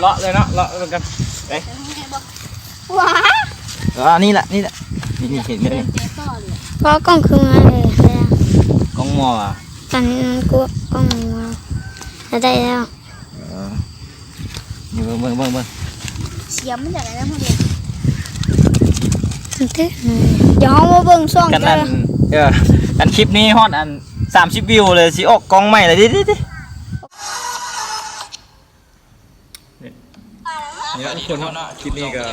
เลาะเลยเนาะเลาะเลยกันเอ้ยว้าเออนี่แหละนี่แหละนี่นี่เห็นไหมนี่เพราะกล้องคือมาเลยแล้วกล้องหมออะกันกูกล้องมาจะได้แล้วเออนี่เบิ่งเบิ่งเบิ่งเบิ่งเสียมมันจากไหนแล้วมาเด็กตึ๊ดเดี๋ยวเรามาเบิ่งช่องกันเจ้านั่นเอออันคลิปนี้ฮอดอัน30วิวเลยสิออกกล้องใหม่เลยดิดิดิ เนี่ยทุกคนเนาะคลิปนี้ก็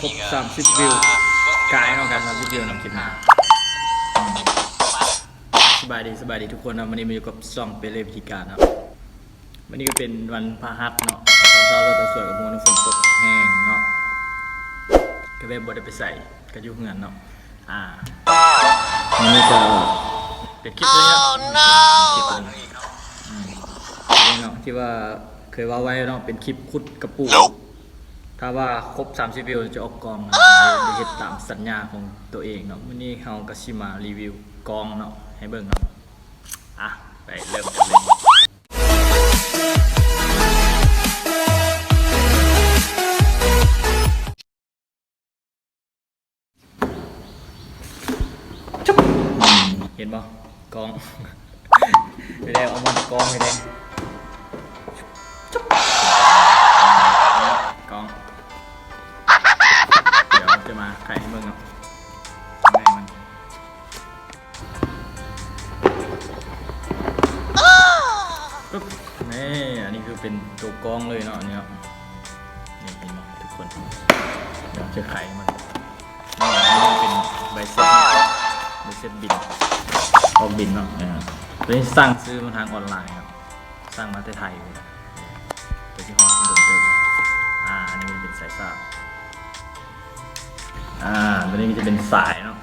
ครบ30วิวกายเนาะกัน30วิวเนาะคลิปนี้สบายดีสบายดีทุกคนนะวันนี้มาอยู่กับซ่องเปเล่พิธีการครับวันนี้ก็เป็นวันพฤหัสเนาะตอนเช้าเราจะสวยกับมัวน้ำฝนตกแห้งเนาะก็เลยบ่ได้ไปใส่ก็อยู่เฮือนเนาะอ่าวันนี้ก็เป็นคลิปเลยครับคลิปเลยอืมนี่เนาะที่ว่าเคยว่าไว้เนาะเป็นคลิปคุดกระปู ถ้าว่าครบ 30วิวจะออกกองนะจะเฮ็ดตามสัญญาของตัวเองเนาะวันนี้เฮาก็สิมารีวิวกองเนาะให้เบิ่งเนาะอะไปเริ่มกันเลยเห็นบ่กองไม่ได้เอามันกองไม่ได้ เป็นตัวกองเลยเนาะอันนี้เนาะนี่เห็นไหมทุกคนเดี๋ยวจะไขมันนี่อันนี้เป็นใบเซ็ตใบเซ็ตบินออกบินเนาะนะครับตัวนี้สร้างซื้อมาทางออนไลน์ครับ สร้างมาที่ไทยเลยตัวที่ห้องโดนเติมอ่าอันนี้มันเป็นสายสาบอ่าตัวนี้ก็จะเป็นสายเนาะ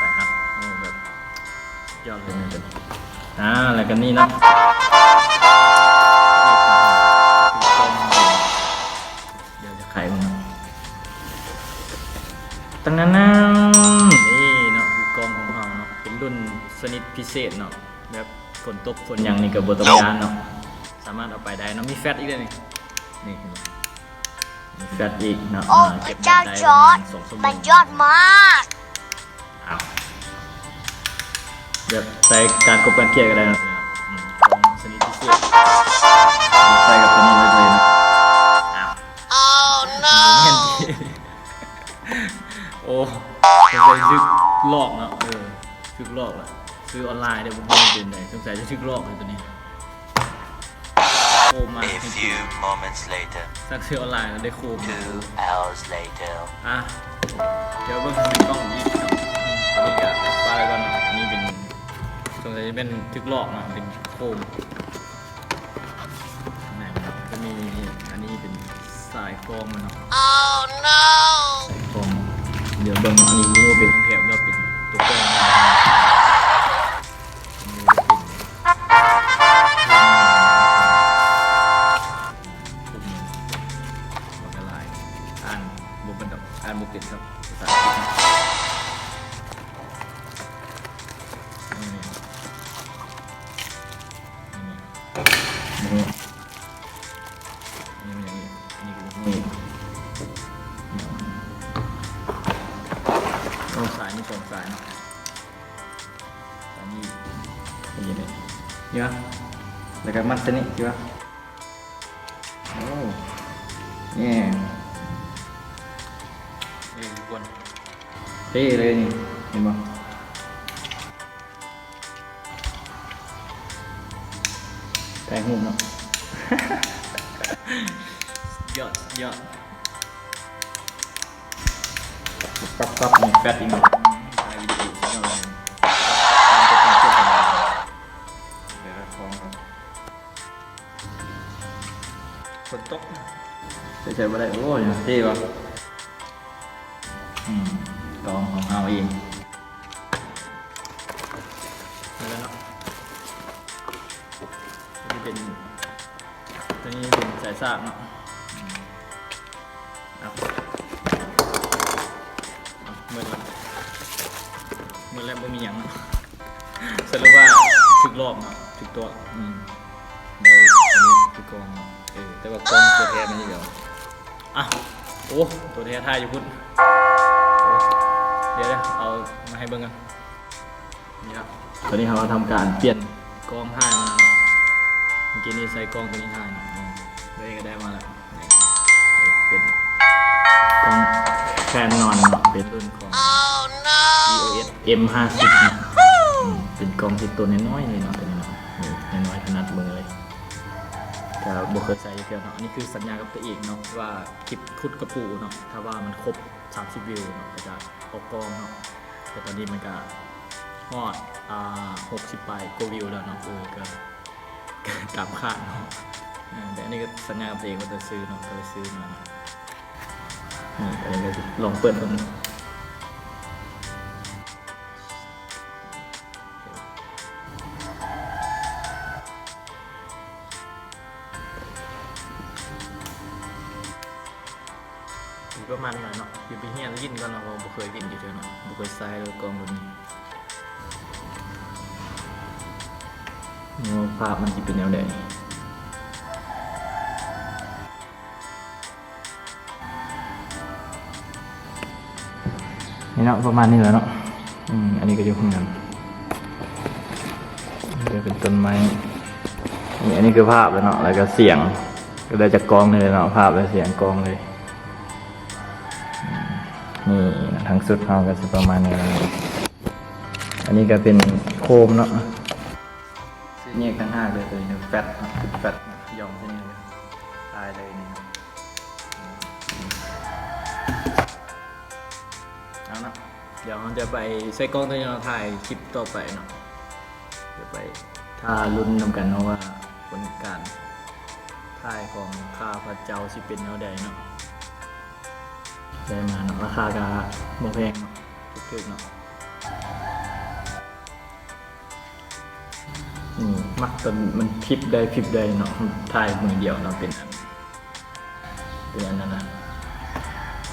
สายฮับโอ้แบบยอดเลยนะเป็นอ่าแล้วกันนี่เนาะ ตั้งนั้นนะนี่เนาะคือกองของเราเนาะเป็นรุ่นสนิทพิเศษเนาะแบบฝนตกฝนหยังนี่กับบตกยานเนาะสามารถเอาไปได้เนาะมีแฟตอีกเลยนี่นี่เห็นไหมมีแฟตอีกเนาะโอ้อ่าพเก็ระบแบเจ้าตได้จประอมาร์ดณสองชั่วโมมันงยอดมากอ้าวเดี๋ยวใส่การกบการเกลี่ยกันได้นะ เลยสงสัยจะซึกลอกเลยตัวนี้โคมมา A few moments later, สั่งซื้อออนไลน์แล้วได้โคมมา two hours later. อะ เดี๋ยวเบิ่งในกล้องอีกเนาะอันนี้ก็ปลาอะไรก่อนเนาะอันนี้เป็นสงสัยจะเป็นทึกลอกเนาะเป็นโคมไหนมันครับจะมีอันนี้เป็นสายโฟมมันเนาะ oh no สายโฟมเดี๋ยวเบิ่งเนาะอันนี้รู้ว่าเป็นของแถมเนาะเป็น เป็นยังไงนี่วะแล้วก็มัดตัวนี้ดีวะโอ้เนี่ยนี่ทุกคนเท่เลยนี่เห็นปะแปลงหุ่มเนาะยอดยอดปั๊บปั๊บมีแฟตอีกหนึ่งถ่ายวิดีโอสักหน่อย นตกใช่ใช่ไม่ได้โอ้ยเท่ว่ะอืมกองของเอาเองแล้วเนาะตัวนี้เป็นตัวนี้เป็นสายสาบเนาะอืมเอาเอามือละมือแล้วไม่มีหยังเนาะสรุปว่าถึกรอบเนาะถึกตัวอืมได้อันนี้ถึกกอง เนาะเออแต่แต่ว่ากล้องตัวแท้มันอยู่เดียวอะโอ้ตัวแท้ท่ายอยู่พุ่นโอ้เดี๋ยวเดี๋ยวเอามาให้เบิ่งกันนี่ครับตอนนี้เราทำการเปลี่ยนกล้องท่ายมาแล้วเนาะเมื่อกี้นี่ใส่กล้องตัวนี้ท่ายเนาะอืมเลยก็ได้มาแล้วนี่เป็นกล้องแคนนอนเนาะเป็นรุ่นของ EOS M50 เนาะอืมเป็นกล้องที่ตัวน้อยๆเลยเนาะ ก็บ่เคยใส่เดียวเนาะอันนี้คือสัญญากับตัวเองเนาะว่าคลิปคุดกระปูเนาะถ้าว่ามันครบ 30 วิวเนาะก็จะออกกองเนาะแต่ตอนนี้มันก็ฮอดอ่า60 ไปกว่าวิวแล้วเนาะเออก็ก็ตามคาดเนาะเออแต่อันนี้ก็สัญญากับตัวเองว่าจะซื้อเนาะก็เลยซื้อมาเนาะนี่อันนี้ก็จะลองเปิดดู อยู่ประมาณนั้นเนาะอยู่ไปเฮียนยินก่อนเนาะเราบ่เคยยินอยู่เท่าเนาะบ่เคยใส่แล้วกองแบบนี้เนภาพมันสิเป็นแนวใดนี่เนาะประมาณนี้แหละเนาะอืมอันนี้ก็อยู่ข้างนเดี๋ยวเป็นต้นไม้นี่อันนี้คือภาพแล้วเนาะแล้วก็เสียงก็ได้จากกองเลยเนาะภาพและเสียงกองเลย นี่ทั้งสุดเขาก็จะประมาณนี้อันนี้ก็เป็นโคมเนาะเนี่ยข้างห้าเลยตัวนี้แฟตเนะคือแฟตยอมที่นี่ตายเลยนี่เอาเนาะเดี๋ยวเราจะไปใส่กล้องตัวนี้เราถ่ายคลิปต่อไปเนาะเดี๋ยวไปถ้าลุ้นนำกันเนาะว่าผลการถ่ายของข้าพระเจ้าสิเป็นแนวใดเนาะ ได้มาเนาะราคาก็บ่แพงเนาะถูกๆเนาะนี่มักตอนมันพริบได้พริบได้เนาะถ่ายมือเดียวเนาะเป็นอันเป็นอันนั้นนะ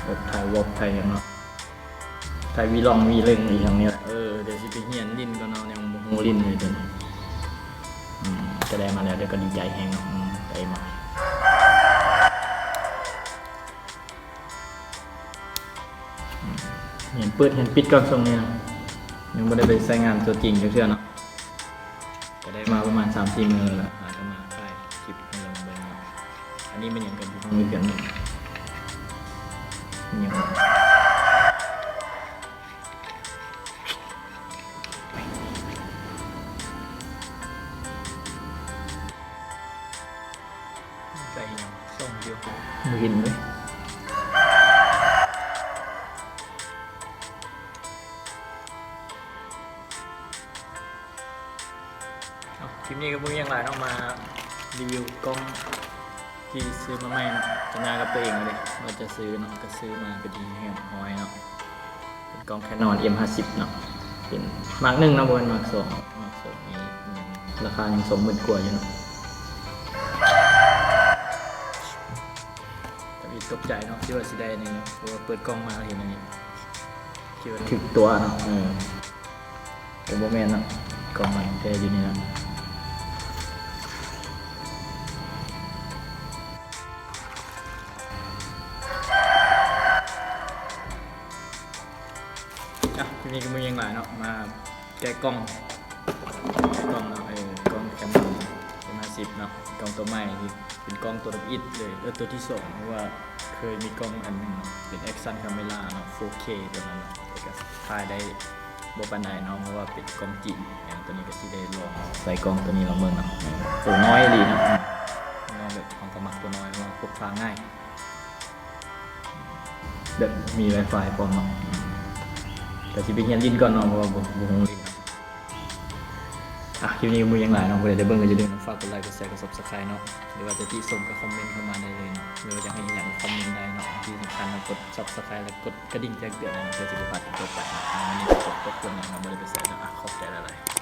แบบถ่ายวอล์กถ่ายอย่างเนาะถ่ายวีลองวีเล่งอีกอย่างนี้แหละเออเดี๋ยวสิไปเฮียนลินก็เนาะยังบ่ฮู้ลิ้นเลยเดี๋ยวนี้อืมจะได้มาแล้วเดี๋ยวก็ดีใจแฮงเนาะได้มา เห็นเปิดเห็นปิดก่อนทรงนี้นะยังไม่ได้ไปใช้งานตัวจริงเชื่อๆเนาะก็ได้มาประมาณ3ามสี่มือแล้วอาจจะมาถ่ายคลิปให้เราเบิ่งเนาะอันนี้มันยังกันอยู่ตรงนี้กันนี่ยังใจยังส่งเดียวมือหินไหม คลิปนี้ก็เพิ่งยังไลน์ออกมารีวิวกล้องที่ซื้อมาใหม่นะสัญญากับตัวเองเลยว่าจะซื้อเนาะก็ซื้อมาก็ดีแฮมฮอยเนาะเป็นกล้องแคนนอน M50 เนาะเป็นมาร์กหนึ่งนะบนมาร์กสองมาร์กสองนี้ราคายังสมหมื่นกว่าอยู่เนาะแต่ตกใจเนาะคิดว่าสิได้นี่เนาะเพราะว่าเปิดกล้องมาเห็นอันนี้คิดว่าถึกตัวเนาะเออโมแมนเนาะกล้องมันแท้อยู่นี่นะ ทีนี้ก็มือยังหลายเนาะมาแกะกล้องแกะกล้องเนาะเออกล้องแคมป์เป็นห้าสิบเนาะกล้องตัวใหม่ที่เป็นกล้องตัวดับอิดเลยแล้วตัวที่สองเพราะว่าเคยมีกล้องอันหนึงเป็น Action Camera เนาะ 4K ตัวนั้นเนาะแต่ก็ถ่ายได้บ่ปานใดเนาะเพราะว่าเป็นกล้องจริงอย่างตัวนี้ก็สิได้ลองใส่กล้องตัวนี้ลองเบิ่งเนาะตัวน้อยดีเนาะน้องแบบของสมัครตัวน้อยเพราะว่าพกพาง่ายแบบมี Wi-Fi พร้อมเนาะ แต่ที่ไปเฮียนลินก่อนเนาะเพราะว่าบ่บ่ฮู้ลินเนอะคลิปนี้มือยังหลายเนาะบ่ได้ได้เบิ่งก็จะเดินฝากกดไลค์กดแชร์กด Subscribe เนาะหรือว่าจะที่ส่งก็คอมเมนต์เข้ามาได้เลยเนาะหรือว่าจะให้อหย่างคอมเมนต์ได้เนาะที่สำคัญเรากด Subscribe และกดกระดิ่งแจ้งเตือนนะเพื่อจะได้พลาดคลิปต่อไปนาะวันนี้ก็ขอบคุณนะบ่ได้ไปใส่เนาะอะขอบใจหลายๆ